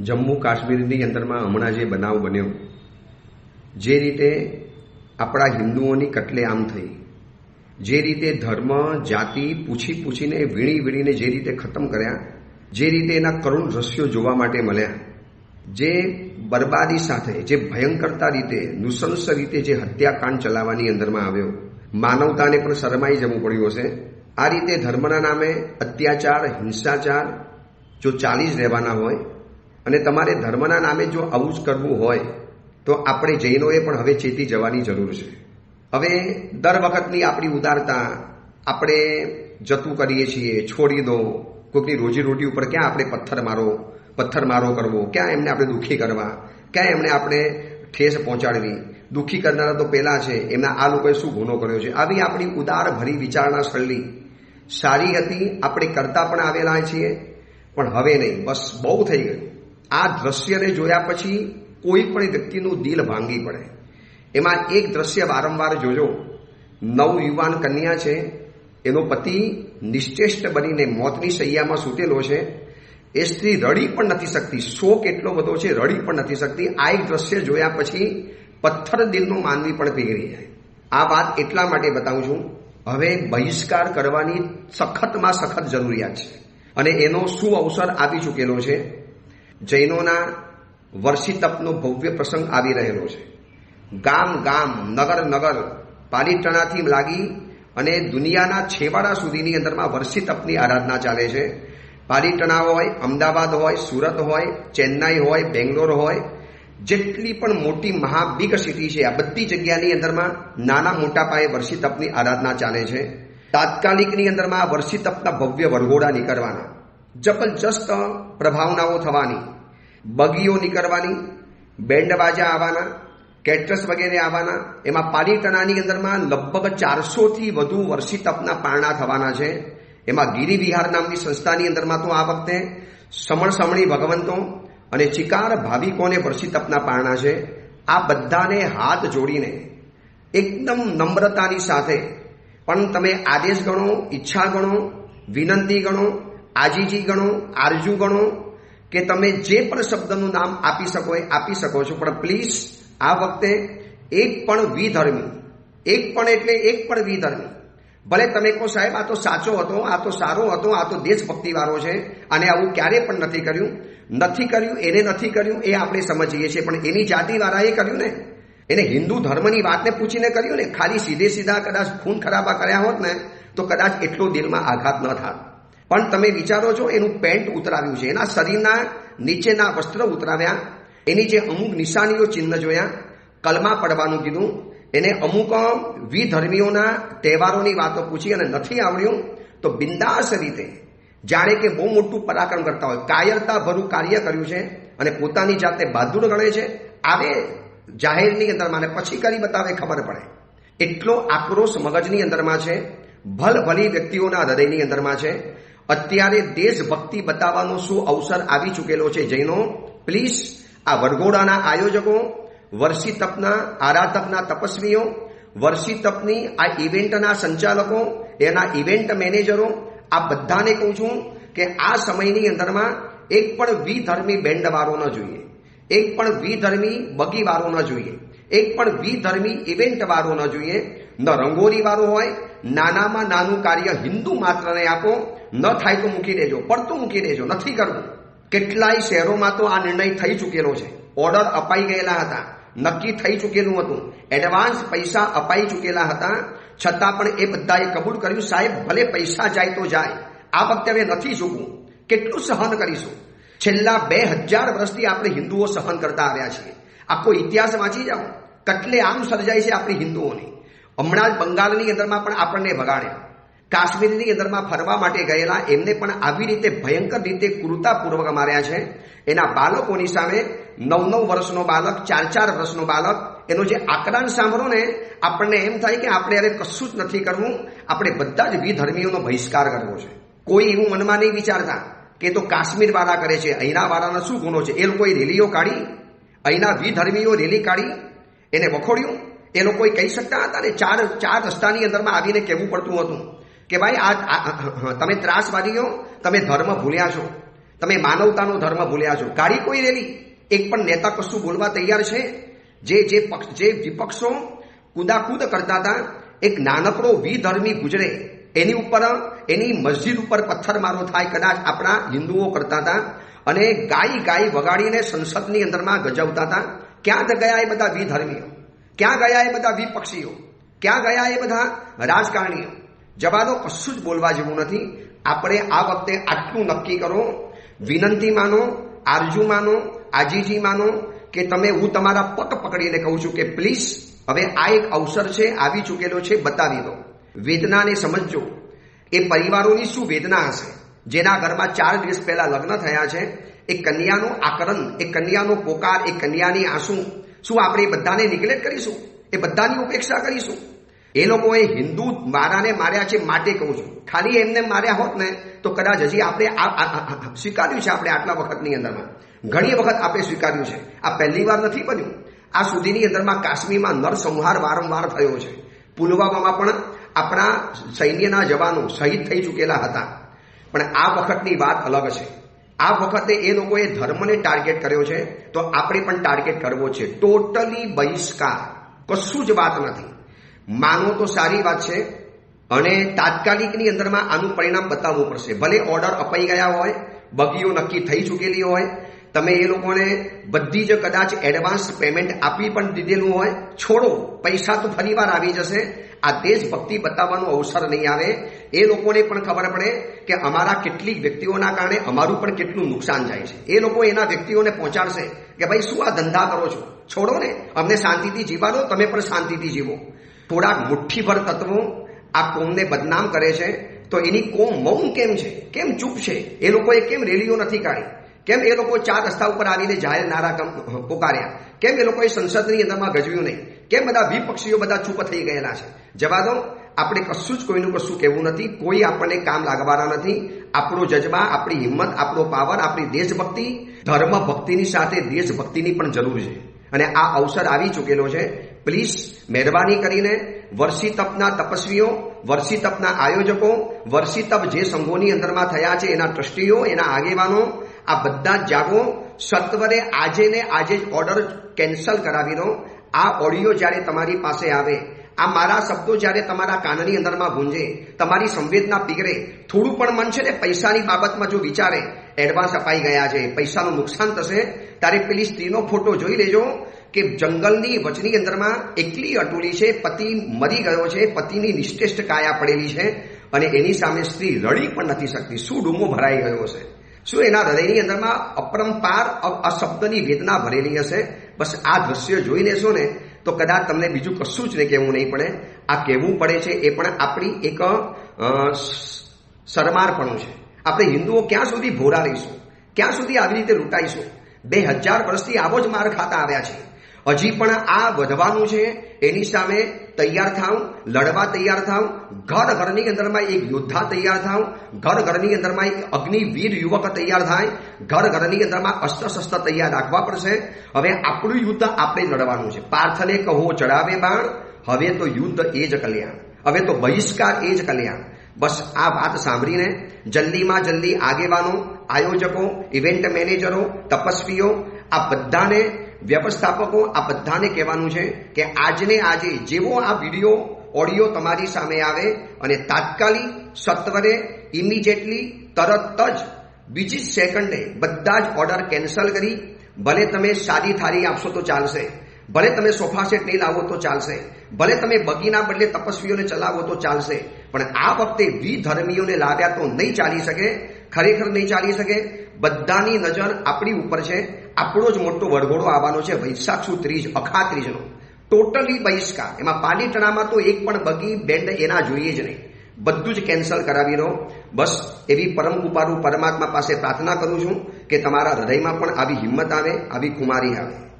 જમ્મુ કાશ્મીરની અંદરમાં હમણાં જે બનાવ બન્યો, જે રીતે આપણા હિન્દુઓની કટલેઆમ થઈ, જે રીતે ધર્મ, જાતિ પૂછી પૂછીને વીણી વીણીને જે રીતે ખતમ કર્યા, જે રીતે એના કરુણ દ્રશ્યો જોવા માટે મળ્યા, જે બરબાદી સાથે, જે ભયંકરતા રીતે, નૃશંસ રીતે જે હત્યાકાંડ ચલાવવાની અંદરમાં આવ્યો, માનવતાને પણ શરમાઈ જવું પડ્યું હશે. આ રીતે ધર્મના નામે અત્યાચાર, હિંસાચાર, જો ચાલી જ રહેવાના હોય અને તમારે ધર્મના નામે જો આવું જ કરવું હોય, તો આપણે જૈનોએ પણ હવે ચેતી જવાની જરૂર છે. હવે દર વખતની આપણી ઉદારતા, આપણે જતું કરીએ છીએ, છોડી દો, કોઈકની રોજીરોટી ઉપર ક્યાં આપણે પથ્થર મારો પથ્થર મારો કરવો, ક્યાં એમને આપણે દુઃખી કરવા, ક્યાં એમને આપણે ઠેસ પહોંચાડવી. દુઃખી કરનારા તો પહેલાં છે, એમના આ લોકોએ શું ગુનો કર્યો છે? આવી આપણી ઉદાર ભરી વિચારણા શૈલી. સારી હતી, આપણે કરતા પણ આવેલા છીએ, પણ હવે નહીં, બસ બહુ થઈ ગયું. આ દ્રશ્યને જોયા પછી કોઈ પણ વ્યક્તિનું દિલ ભાંગી પડે. એમાં એક દ્રશ્ય વારંવાર જોજો. નવ યુવાન કન્યા છે. એનો પતિ નિશ્ચેષ્ટ બનીને મોતની સૈયામાં સૂતેલો છે. એ સ્ત્રી રડી પણ નથી શકતી. શોક એટલો બધો છે, રડી પણ નથી શકતી. આ એક દ્રશ્ય જોયા પછી પથ્થર દિલનો માનવી પણ પીગળી જાય. આ વાત એટલા માટે બતાવું છું. હવે બહિષ્કાર કરવાની સખતમાં સખત જરૂરિયાત છે. અને એનો શું અવસર આવી ચૂકેલો છે? જૈનોના વર્ષી તપનો ભવ્ય પ્રસંગ આવી રહેલો છે. ગામ ગામ, નગર નગર પાલીટણાથી લાગી અને દુનિયાના છેવાડા સુધીની અંદરમાં વર્ષી તપની આરાધના ચાલે છે. પાલીટણા હોય, અમદાવાદ હોય, સુરત હોય, ચેન્નાઈ હોય, બેંગ્લોર હોય, જેટલી પણ મોટી મહાબિગ સિટી છે, આ બધી જગ્યાની અંદરમાં નાના મોટા પાયે વર્ષી તપની આરાધના ચાલે છે. તાત્કાલિકની અંદરમાં વર્ષી તપના ભવ્ય વરઘોડા નીકળવાના. જબરજસ્ત પ્રભાવનાઓ થવાની બગીઓ નીકળવાની બેન્ડ બાજા આવવાના, કેટરસ વગેરે આવવાના, એમાં પાલીતણાની અંદરમાં લગભગ ચારસોથી વધુ વર્ષી તપના પારણા થવાના છે. એમાં ગિરિવિહાર નામની સંસ્થાની અંદરમાં તો આ વખતે સમણ સમણી ભગવંતો અને ચિકાર ભાવિકોને વર્ષી તપના પારણા છે. આ બધાને હાથ જોડીને એકદમ નમ્રતાની સાથે, પણ તમે આદેશ ગણો, ઈચ્છા ગણો, વિનંતી ગણો આજીજી ગણો, આરજુ ગણો, કે તમે જે પણ શબ્દનું નામ આપી શકો એ આપી શકો છો. પણ પ્લીઝ આ વખતે એક પણ વિધર્મી, એક પણ એટલે એક પણ વિધર્મી, ભલે તમે કહો, સાહેબ, આ તો સાચો હતો, આ તો સારો હતો, આ તો દેશભક્તિવાળો છે, અને આવું ક્યારે પણ નથી કર્યું. નથી કર્યું, એને નથી કર્યું, એ આપણે સમજીએ છીએ, પણ એની જાતિવાળાએ કર્યું ને. એને હિન્દુ ધર્મની વાતને પૂછીને કર્યું ને, ખાલી સીધે સીધા કદાચ ખૂન ખરાબા કર્યા હોત ને, તો કદાચ એટલો દિલમાં આઘાત ન થાત. પણ તમે વિચારો છો, એનું પેન્ટ ઉતરાવ્યું છે. એના શરીરના નીચેના વસ્ત્ર ઉતરાવ્યા. એની જે અમુક નિશાનીઓ ચિહ્ન જોયા. કલમા પડવાનું કીધું. એને અમુક વિધર્મીઓના તહેવારોની વાતો પૂછી અને નથી આવડ્યું, તો બિંદાસ રીતે જાણે કે બહુ મોટું પરાક્રમ કરતા હોય. કાયરતા ભરું કાર્ય કર્યું છે અને પોતાની જાતે બહાદુર ગણે છે. આવે જાહેરની અંદરમાં પછી કરી બતાવે, ખબર પડે. એટલો આક્રોશ મગજની અંદરમાં છે. ભલ ભલી વ્યક્તિઓના હૃદયની અંદરમાં છે. અત્યારે દેશભક્તિ બતાવવાનો શું અવસર આવી ચૂકેલો છે જૈનો? પ્લીઝ આ વરઘોડાના આયોજકો, વર્ષી તપના આરાધકના તપસ્વીઓ, વર્ષી તપની આ ઇવેન્ટના સંચાલકો, એના ઇવેન્ટ મેનેજરો, આ બધાને કહું છું કે આ સમયની અંદરમાં એક પણ વિધર્મી બેન્ડ વાળો ન જોઈએ. એક પણ વિધર્મી બગી વાળો ન જોઈએ. એક પણ વિધર્મી ઇવેન્ટ વાળો ન જોઈએ. ન રંગોળીવાળો હોય નાનામાં નાનું કાર્ય હિન્દુ માત્રને આપો, ન થાય તો મૂકી દેજો, પડતું મૂકી દેજો, નથી કરવું. કેટલાય શહેરોમાં તો આ નિર્ણય થઈ ચૂકેલો છે. ઓર્ડર અપાઈ ગયેલા હતા. નક્કી થઈ ચૂકેલું હતું. એડવાન્સ પૈસા અપાઈ ચૂકેલા હતા. છતાં પણ એ બધાએ કબૂલ કર્યું, સાહેબ, ભલે પૈસા જાય તો જાય. આ વખતે હવે નથી ચૂકવું. કેટલું સહન કરીશું? છેલ્લા બે હજાર વર્ષથી આપણે હિન્દુઓ સહન કરતા આવ્યા છીએ. આખો ઇતિહાસ વાંચી જાઓ. કટલે આમ સર્જાય છે આપણી હિન્દુઓની. હમણાં જ બંગાળની અંદરમાં પણ આપણને ભગાડ્યા કાશ્મીરની અંદરમાં ફરવા માટે ગયેલા એમને પણ આવી રીતે ભયંકર રીતે ક્રૂરતાપૂર્વક માર્યા છે. એના બાળકોની સામે નવ નવ વર્ષનો બાળક, ચાર ચાર વર્ષનો બાળક, એનો જે આકડાન સાંભળો ને, આપણને એમ થાય કે આપણે અરે કશું જ નથી કરવું. આપણે બધા જ વિધર્મીઓનો બહિષ્કાર કરવો છે. કોઈ એવું મનમાં નહીં વિચારતા કે તો કાશ્મીર વાળા કરે છે અહીંના વાળાનો શું ગુનો છે? એ લોકોએ રેલીઓ કાઢી, અહીંના વિધર્મીઓ રેલી કાઢી, એને વખોડ્યું. એ લોકોએ કહી શકતા હતા ને ચાર ચાર રસ્તાની અંદરમાં આવીને કહેવું પડતું હતું કે ભાઈ આ તમે ત્રાસવાદીઓ તમે ધર્મ ભૂલ્યા છો, તમે માનવતાનો ધર્મ ભૂલ્યા છો. કાઢી કોઈ રેલી? એક પણ નેતા કશું બોલવા તૈયાર છે? જે જે પક્ષ, જે વિપક્ષો કુદાકુદ કરતા હતા, એક નાનકડો વિધર્મી ગુજરે, એની ઉપર, એની મસ્જિદ ઉપર પથ્થરમારો થાય કદાચ આપણા હિન્દુઓ કરતા હતા અને ગાય ગાય વગાડીને સંસદની અંદરમાં ગજવતા હતા. ક્યાં ગયા એ બધા વિધર્મીઓ? ક્યાં ગયા એ બધા વિપક્ષીઓ? ક્યાં ગયા એ બધા રાજકારણીઓ? જવાદો કશું જ બોલવા જેવું નથી. આપણે આ વખતે આટલું નક્કી કરો. વિનંતી માનો, આરજુ માનો, આજીજી માનો કે તમે, હું તમારા પગ પકડીને કહું છું કે પ્લીઝ, હવે આ એક અવસર છે, આવી ચૂકેલો છે, બતાવી દો. વેદનાને સમજજો. એ પરિવારોની શું વેદના હશે? જેના ઘરમાં ચાર દિવસ પહેલા લગ્ન થયા છે, એ કન્યાનું આકરણ, એ કન્યાનો પોકાર, એ કન્યાની આંસુ શું આપણે એ બધાને નિગ્લેક્ટ કરીશું? એ બધાની ઉપેક્ષા કરીશું? એ લોકોએ હિન્દુ મારાને માર્યા છે માટે કહું છું. ખાલી એમને માર્યા હોત ને, તો કદાચ હજી આપણે સ્વીકાર્યું છે આપણે આટલા વખતની અંદરમાં. ઘણી વખત આપણે સ્વીકાર્યું છે. આ પહેલી વાર નથી બન્યું. આ સુધીની અંદરમાં કાશ્મીરમાં નરસંહાર વારંવાર થયો છે. પુલવામામાં પણ આપણા સૈન્યના જવાનો શહીદ થઈ ચૂકેલા હતા. પણ આ વખતની વાત અલગ છે. આ વખતે એ લોકોએ ધર્મને ટાર્ગેટ કર્યો છે, તો આપણે પણ ટાર્ગેટ કરવો છે. ટોટલી બહિષ્કાર. કશું જ વાત નથી. માનો તો સારી વાત છે, અને તાત્કાલિકની અંદરમાં આનું પરિણામ બતાવવું પડશે. ભલે ઓર્ડર અપાઈ ગયા હોય, બગીઓ નક્કી થઈ ચૂકેલી હોય, તમે એ લોકોને બધી જ કદાચ એડવાન્સ પેમેન્ટ આપી પણ દીધેલું હોય, છોડો. પૈસા તો ફરીવાર આવી જશે. આ દેશભક્તિ બતાવવાનો અવસર નહીં આવે. એ લોકોને પણ ખબર પડે કે અમારા કેટલીક વ્યક્તિઓના કારણે અમારું પણ કેટલું નુકસાન જાય છે. એ લોકો એના વ્યક્તિઓને પહોંચાડશે કે ભાઈ શું આ ધંધા કરો છો? છોડો ને. અમને શાંતિથી જીવા દો તમે પણ શાંતિથી જીવો. થોડાક મુઠ્ઠીભર તત્વો આ કોમને બદનામ કરે છે, તો એની કોમ મૌન કેમ છે? કેમ ચૂપ છે? એ લોકોએ કેમ રેલીઓ નથી કાઢી? કેમ એ લોકો ચાર રસ્તા ઉપર આવીને જાહેર નારા પોકાર્યા? કેમ એ લોકોએ સંસદની અંદરમાં ગજવ્યું નહીં? કેમ બધા વિપક્ષીઓ બધા ચૂપ થઈ ગયેલા છે? જવા દો. આપણે કશું જ કોઈનું કશું કહેવું નથી. કોઈ આપણને કામ લાગવાના નથી. આપણો જજબા, આપણી હિંમત, આપણો પાવર, આપણી દેશભક્તિ ધર્મ ભક્તિની સાથે દેશભક્તિની પણ જરૂર છે. અને આ અવસર આવી ચૂકેલો છે. પ્લીઝ મહેરબાની કરીને વર્ષી તપના તપસ્વીઓ, વર્ષી તપના આયોજકો, વર્ષી તપ જે સંઘોની અંદરમાં થયા છે, એના ટ્રસ્ટીઓ, એના આગેવાનો, આ બધા જાગો. સત્વરે આજે ને આજે જ ઓર્ડર કેન્સલ કરાવી દો. આ ઓડિયો જ્યારે તમારી પાસે આવે આ મારા શબ્દો જ્યારે તમારા કાનની અંદરમાં ગુંજે, તમારી સંવેદના પીગરે થોડું પણ મન છે ને પૈસાની બાબતમાં જો વિચારે એડવાન્સ અપાઈ ગયા છે, પૈસાનું નુકસાન થશે, ત્યારે પેલી સ્ત્રીનો ફોટો જોઈ લેજો કે જંગલની વચની અંદરમાં એકલી અટુલી છે, પતિ મરી ગયો છે, પતિની નિશ્ચેષ્ટ કાયા પડેલી છે, અને એની સામે સ્ત્રી રડી પણ નથી શકતી, શું ડૂમો ભરાઈ ગયો હશે? શું એના હૃદયની અંદરમાં અપરંપાર અ- આ વેદના ભરેલી હશે? બસ આ દ્રશ્ય જોઈ લેશો ને તો કદાચ તમને બીજું કશું જ ને કહેવું નહીં પડે આ કહેવું પડે છે એ પણ આપણી એક શરમારપણું છે. આપણે હિન્દુઓ ક્યાં સુધી ભોરા રહીશું? ક્યાં સુધી આવી રીતે લૂંટાઈશું? બે હજાર વર્ષથી આવો જ માર ખાતા આવ્યા છે. હજી પણ આ વધવાનું છે. એની સામે તૈયાર થાવ લડવા તૈયાર થાવ ઘર ઘરની અંદરમાં એક યોદ્ધા તૈયાર થાવ ઘર ઘરની અંદરમાં એક અગ્નિવીર યુવક તૈયાર થાય, ઘર ઘરની અંદરમાં અસ્ત્ર શસ્ત્ર તૈયાર રાખવા પડશે. હવે આપણું યુદ્ધ આપણે લડવાનું છે. પાર્થને કહો, ચડાવે બાણ, હવે તો યુદ્ધ એ જ કલ્યાણ. હવે તો બહિષ્કાર એ જ કલ્યાણ. બસ આ વાત સાંભળીને જલ્દીમાં જલ્દી આગેવાનો, આયોજકો, ઇવેન્ટ મેનેજરો, તપસ્વીઓ, આ બધાને વ્યવસ્થાપકો આ બધાને કહેવાનું છે કે આજને આજે જેવો આ વીડિયો, ઓડિયો તમારી સામે આવે અને તાત્કાલિક સત્વરે ઇમિડિયેટલી તરત જ, બીજી સેકન્ડે બધા જ ઓર્ડર કેન્સલ કરી, ભલે તમે સાદી થાળી આપશો તો ચાલશે, ભલે તમે સોફા સેટ નહીં લાવો તો ચાલશે, ભલે તમે બગીના બદલે તપસ્વીઓને ચલાવો તો ચાલશે, પણ આ વખતે વિધર્મીઓને લાવ્યા તો નહીં ચાલી શકે, ખરેખર નહીં ચાલી શકે, બધાની નજર આપણી ઉપર છે. આપણો જ મોટો વરઘોડો આવવાનો છે વૈશાખ સુ ત્રીજ અખા ત્રીજનો ટોટલી બહિષ્કાર. એમાં પાલીટણામાં તો એક પણ બગી બેન્ડ એના જોઈએ જ નહીં. બધું જ કેન્સલ કરાવી દો. બસ એવી પરમ કૃપાળુ પરમાત્મા પાસે પ્રાર્થના કરું છું કે તમારા હૃદયમાં પણ આવી હિંમત આવે, આવી કુમારી આવે.